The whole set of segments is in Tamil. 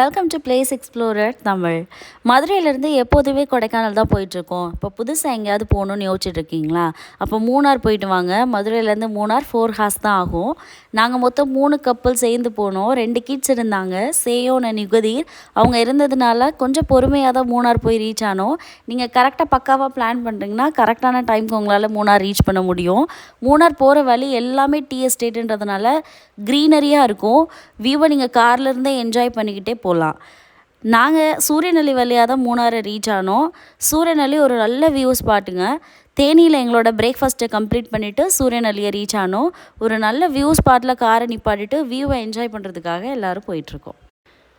Welcome to place explorer Tamil. மதுரையிலேருந்து எப்போதுமே கொடைக்கானல் தான் போயிட்டுருக்கோம். இப்போ புதுசாக எங்கேயாவது போகணுன்னு யோசிச்சுட்ருக்கீங்களா? அப்போ மூணார் போயிட்டு வாங்க. மதுரையிலேருந்து மூணார் ஃபோர் ஹார்ஸ் தான் ஆகும். நாங்கள் மொத்தம் மூணு கப்பல் சேர்ந்து போனோம். ரெண்டு கிட்ஸ் இருந்தாங்க. சேயோன and அவங்க இருந்ததுனால கொஞ்சம் பொறுமையாக தான் மூணார் போய் ரீச் ஆனோம். நீங்கள் கரெக்டாக பக்காவாக பிளான் பண்ணுறீங்கன்னா கரெக்டான டைம்க்கு உங்களால் மூணார் ரீச் பண்ண முடியும். மூணார் போகிற வழி எல்லாமே டீ எஸ்டேட்டுன்றதுனால க்ரீனரியாக இருக்கும். வியூவை நீங்கள் கார்லேருந்தே என்ஜாய் பண்ணிக்கிட்டே போகலாம். போகலாம் நாங்கள் சூரியநெல்லி வழியாக தான் மூணாரை ரீச் ஆனோம். சூரியநெல்லி ஒரு நல்ல வியூ ஸ்பாட்டுங்க தேனியில் எங்களோட பிரேக்ஃபாஸ்ட்டை கம்ப்ளீட் பண்ணிவிட்டு சூரியநெல்லியை ரீச் ஆனோம். ஒரு நல்ல வியூ ஸ்பாட்டில் காரை நிப்பாட்டிட்டு வியூவை என்ஜாய் பண்ணுறதுக்காக எல்லோரும் போயிட்டுருக்கோம்.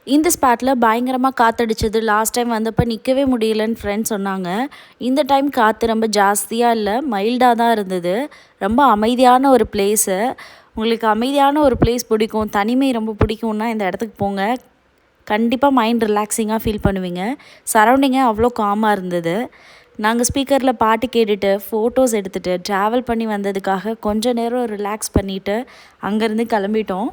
இந்த ஸ்பாட்டில் பயங்கரமாக காற்றடிச்சது லாஸ்ட் டைம் வந்தப்போ நிற்கவே முடியலன்னு ஃப்ரெண்ட்ஸ் சொன்னாங்க. இந்த டைம் காற்று ரொம்ப ஜாஸ்தியாக இல்லை மைல்டாக தான் இருந்தது. ரொம்ப அமைதியான ஒரு பிளேஸு உங்களுக்கு அமைதியான ஒரு பிளேஸ் பிடிக்கும். தனிமை ரொம்ப பிடிக்கும்னா இந்த இடத்துக்கு போங்க. கண்டிப்பாக மைண்ட் ரிலாக்ஸிங்காக ஃபீல் பண்ணுவீங்க. சரௌண்டிங்கே அவ்வளோ காமாக இருந்தது. நாங்கள் ஸ்பீக்கரில் பாட்டு கேட்டுட்டு ஃபோட்டோஸ் எடுத்துகிட்டு ட்ராவல் பண்ணி வந்ததுக்காக கொஞ்ச நேரம் ரிலாக்ஸ் பண்ணிவிட்டு அங்கேருந்து கிளம்பிட்டோம்.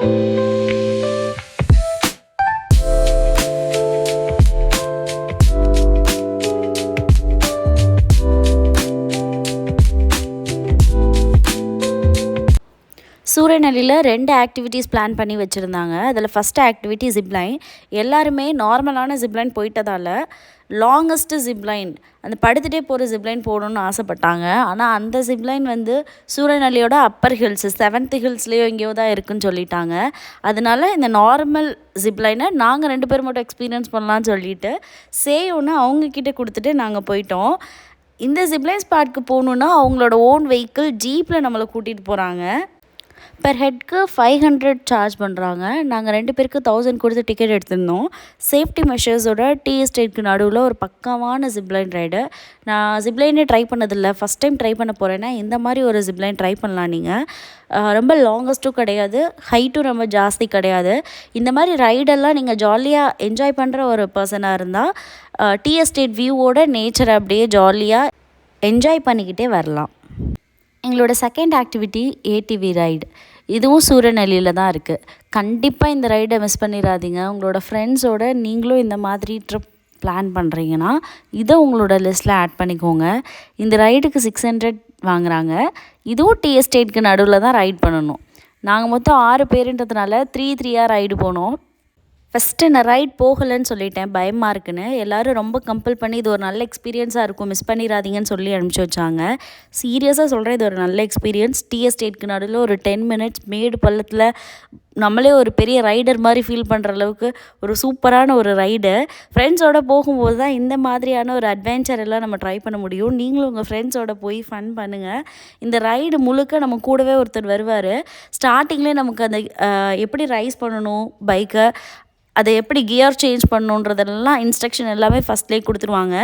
Thank you. சூரியநெல்லியில் ரெண்டு ஆக்டிவிட்டீஸ் பிளான் பண்ணி வச்சுருந்தாங்க. அதில் ஃபஸ்ட்டு ஆக்டிவிட்டி ஜிப்லைன் எல்லாருமே நார்மலான ஜிப்லைன் போயிட்டதால் லாங்கஸ்ட்டு ஜிப்லைன் அந்த படுத்துகிட்டே போகிற ஜிப்லைன் போகணுன்னு ஆசைப்பட்டாங்க. ஆனால் அந்த ஜிப்லைன் வந்து சூரியநெல்லியோட அப்பர் ஹில்ஸ் செவன்த் ஹில்ஸ்லேயோ எங்கேயோ தான் இருக்குன்னு சொல்லிட்டாங்க. அதனால இந்த நார்மல் ஜிப்லைனை நாங்கள் ரெண்டு பேரும் மட்டும் எக்ஸ்பீரியன்ஸ் பண்ணலான்னு சொல்லிட்டு சேயோன்னு அவங்கக்கிட்ட கொடுத்துட்டு நாங்கள் போயிட்டோம். இந்த ஜிப்லைன் ஸ்பாட்க்கு போகணுன்னா அவங்களோட ஓன் வெஹிக்கிள் ஜீப்பில் நம்மளை கூட்டிகிட்டு போகிறாங்க பெர் ஹெட்க்கு ஃபைவ் ஹண்ட்ரட் சார்ஜ் பண்ணுறாங்க நாங்கள் ரெண்டு பேருக்கு தௌசண்ட் கொடுத்து டிக்கெட் எடுத்திருந்தோம். சேஃப்டி மெஷர்ஸோட டீ எஸ்டேட்க்கு நடுவில் ஒரு பக்கமான ஜிப்லைன் ரைடு நான் ஜிப்லைனே ட்ரை பண்ணதில்லை. ஃபஸ்ட் டைம் ட்ரை பண்ண போகிறேன்னா இந்த மாதிரி ஒரு ஜிப்லைன் ட்ரை பண்ணலாம் நீங்கள் ரொம்ப லாங்கஸ்ட்டும் கிடையாது. ஹைட்டும் ரொம்ப ஜாஸ்தி கிடையாது. இந்த மாதிரி ரைடெல்லாம் நீங்கள் ஜாலியாக என்ஜாய் பண்ணுற ஒரு பர்சனாக இருந்தால் டீ எஸ்டேட் வியூவோட நேச்சரை அப்படியே ஜாலியாக என்ஜாய் பண்ணிக்கிட்டே வரலாம். எங்களோட செகண்ட் ஆக்டிவிட்டி ஏடிவி ரைடு இதுவும் சூரியநெல்லியில் தான் இருக்குது கண்டிப்பாக இந்த ரைடை மிஸ் பண்ணிடாதீங்க உங்களோட ஃப்ரெண்ட்ஸோட நீங்களும் இந்த மாதிரி ட்ரிப் பிளான் பண்ணுறீங்கன்னா இதை உங்களோட லிஸ்ட்டில் ஆட் பண்ணிக்கோங்க. இந்த ரைடுக்கு சிக்ஸ் ஹண்ட்ரட் வாங்குகிறாங்க இதுவும் டி எஸ்டேட்க்கு நடுவில் தான் ரைட் பண்ணணும். நாங்கள் மொத்தம் ஆறு பேருன்றதுனால த்ரீ த்ரீயாக ரைடு போனோம். ஃபஸ்ட்டு நான் ரைட் போகலைன்னு சொல்லிட்டேன். பயமாக இருக்குன்னு. எல்லோரும் ரொம்ப கம்பல் பண்ணி இது ஒரு நல்ல எக்ஸ்பீரியன்ஸாக இருக்கும். மிஸ் பண்ணிடாதீங்கன்னு சொல்லி அனுப்பிச்சி வச்சாங்க. சீரியஸாக சொல்கிறேன் இது ஒரு நல்ல எக்ஸ்பீரியன்ஸ் டிஎஸ்டேட்க்கு நடுவில் ஒரு டென் மினிட்ஸ் மேடு பள்ளத்தில் நம்மளே ஒரு பெரிய ரைடர் மாதிரி ஃபீல் பண்ணுற அளவுக்கு ஒரு சூப்பரான ஒரு ரைடு ஃப்ரெண்ட்ஸோட போகும்போது தான் இந்த மாதிரியான ஒரு அட்வென்ச்சர் எல்லாம் நம்ம ட்ரை பண்ண முடியும். நீங்களும் உங்கள் ஃப்ரெண்ட்ஸோட போய் ஃபன் பண்ணுங்கள் இந்த ரைடு முழுக்க நம்ம கூடவே ஒருத்தர் வருவார். ஸ்டார்டிங்லேயே நமக்கு அந்த எப்படி ரைஸ் பண்ணணும்? பைக்கை அதை எப்படி கியர் சேஞ்ச் பண்ணணுன்றதெல்லாம் இன்ஸ்ட்ரக்ஷன் எல்லாமே ஃபஸ்ட்லேயே கொடுத்துருவாங்க.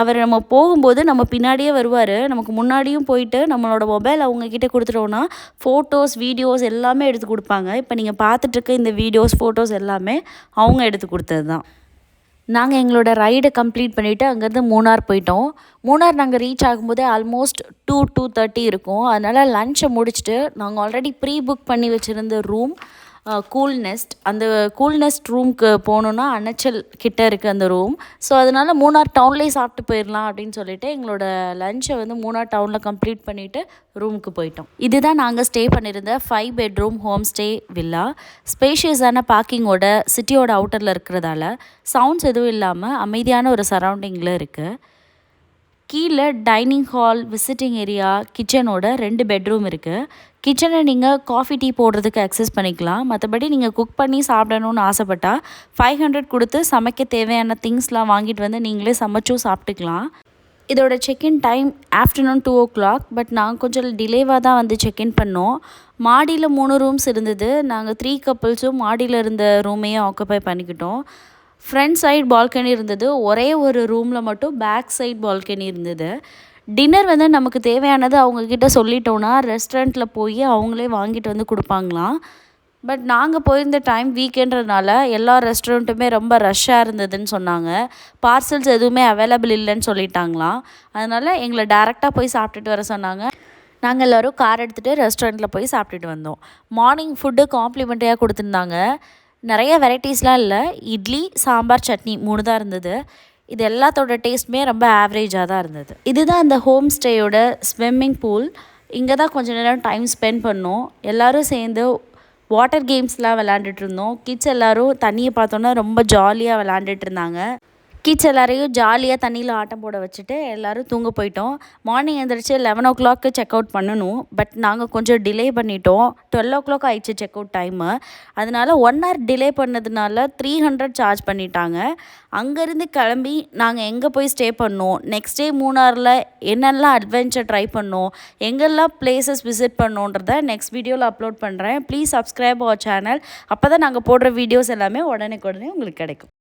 அவர் நம்ம போகும்போது நம்ம பின்னாடியே வருவார். நமக்கு முன்னாடியும் போயிட்டு நம்மளோட மொபைல் அவங்கக்கிட்ட கொடுத்துட்டோன்னா ஃபோட்டோஸ் வீடியோஸ் எல்லாமே எடுத்து கொடுப்பாங்க. இப்போ நீங்கள் பார்த்துட்ருக்க இந்த வீடியோஸ் ஃபோட்டோஸ் எல்லாமே அவங்க எடுத்து கொடுத்தது தான் நாங்கள் எங்களோட ரைடை கம்ப்ளீட் பண்ணிவிட்டு அங்கேருந்து மூணார் போயிட்டோம். மூணார் நாங்கள் ரீச் ஆகும்போதே ஆல்மோஸ்ட் டூ டூ தேர்ட்டி இருக்கும். அதனால் லஞ்சை முடிச்சுட்டு நாங்கள் ஆல்ரெடி ப்ரீ புக் பண்ணி வச்சுருந்த ரூம் கூல் நெஸ்ட் அந்த கூல்னெஸ்ட் ரூம்க்கு போகணுன்னா அணைச்சல் கிட்டே இருக்குது அந்த ரூம் ஸோ அதனால் மூணார் டவுன்லேயே சாப்பிட்டு போயிடலாம் அப்படின்னு சொல்லிட்டு எங்களோட லஞ்சை வந்து மூணார் டவுனில் கம்ப்ளீட் பண்ணிவிட்டு ரூமுக்கு போயிட்டோம். இதுதான் நாங்கள் ஸ்டே பண்ணியிருந்த five bedroom home stay villa ஸ்பேஷியஸான பார்க்கிங்கோட சிட்டியோட அவுட்டரில் இருக்கிறதால சவுண்ட்ஸ் எதுவும் இல்லாமல் அமைதியான ஒரு சரௌண்டிங்கில் இருக்குது கீழே டைனிங் ஹால் விசிட்டிங் ஏரியா கிச்சனோட ரெண்டு பெட்ரூம் இருக்குது கிச்சனை நீங்கள் காஃபி டீ போடுறதுக்கு அக்சஸ் பண்ணிக்கலாம். மற்றபடி நீங்கள் குக் பண்ணி சாப்பிடணும்னு ஆசைப்பட்டால் ஃபைவ் ஹண்ட்ரட் கொடுத்து சமைக்க தேவையான திங்ஸ்லாம் வாங்கிட்டு வந்து நீங்களே சமைச்சும் சாப்பிட்டுக்கலாம். இதோட check in time afternoon two o'clock but நாங்கள் கொஞ்சம் டிலேவாக தான் வந்து செக்இன் பண்ணோம். மாடியில் மூணு ரூம்ஸ் இருந்தது. நாங்கள் த்ரீ கப்புள்ஸும் மாடியில் இருந்த ரூமையும் ஆக்குப்பை பண்ணிக்கிட்டோம். ஃப்ரண்ட் சைட் பால்கனி இருந்தது. ஒரே ஒரு ரூமில் மட்டும் பேக் சைட் பால்கனி இருந்தது. டின்னர் வந்து நமக்கு தேவையானது அவங்கக்கிட்ட சொல்லிட்டோன்னா ரெஸ்டாரண்ட்டில் போய் அவங்களே வாங்கிட்டு வந்து கொடுப்பாங்களாம். பட் நாங்கள் போயிருந்த டைம் வீக்கெண்டுறதுனால எல்லா ரெஸ்டாரண்ட்டுமே ரொம்ப ரஷ்ஷாக இருந்ததுன்னு சொன்னாங்க. பார்சல்ஸ் எதுவுமே அவைலபிள் இல்லைன்னு சொல்லிட்டாங்களாம். அதனால் எங்களை டேரெக்டாக போய் சாப்பிட்டுட்டு வர சொன்னாங்க. நாங்கள் எல்லோரும் கார் எடுத்துகிட்டு ரெஸ்டாரண்ட்டில் போய் சாப்பிட்டுட்டு வந்தோம். மார்னிங் ஃபுட்டு காம்ப்ளிமெண்ட்ரியாக கொடுத்துருந்தாங்க. நிறைய வெரைட்டிஸ்லாம் இல்லை. இட்லி சாம்பார் சட்னி மூணு தான் இருந்தது. இது எல்லாத்தோட டேஸ்ட்டுமே ரொம்ப ஆவரேஜாக தான் இருந்தது. இதுதான் அந்த ஹோம் ஸ்டேயோட ஸ்விம்மிங் பூல் இங்கே தான் கொஞ்ச நேரம் டைம் ஸ்பெண்ட் பண்ணோம். எல்லோரும் சேர்ந்து வாட்டர் கேம்ஸ்லாம் விளாண்டுட்டு இருந்தோம். கிட்ஸ் எல்லோரும் தண்ணியை பார்த்தோன்னா ரொம்ப ஜாலியாக விளாண்டுட்டு இருந்தாங்க. கிட்ஸ் எல்லாரையும் ஜாலியாக தண்ணியில் ஆட்டம் போட வச்சுட்டு எல்லோரும் தூங்க போயிட்டோம். மார்னிங் எழுந்திரிச்சு eleven o'clock check out பண்ணணும். பட் நாங்கள் கொஞ்சம் டிலே பண்ணிட்டோம். டுவெல் ஓ கிளாக் ஆயிடுச்சு செக் அவுட் டைமு அதனால ஒன் ஹவர் டிலே பண்ணதுனால த்ரீ ஹண்ட்ரட் சார்ஜ் பண்ணிட்டாங்க. அங்கேருந்து கிளம்பி நாங்கள் எங்கே போய் ஸ்டே பண்ணோம்? நெக்ஸ்ட் டே மூணாரில் என்னெல்லாம் அட்வென்ச்சர் ட்ரை பண்ணோம்? எங்கெல்லாம் பிளேசஸ் விசிட் பண்ணோன்றத நெக்ஸ்ட் வீடியோவில் அப்லோட் பண்ணுறேன் ப்ளீஸ் சப்ஸ்கிரைப் அவர் சேனல் அப்போ தான் நாங்கள் போடுற வீடியோஸ் எல்லாமே உடனே உடனே உங்களுக்கு கிடைக்கும்.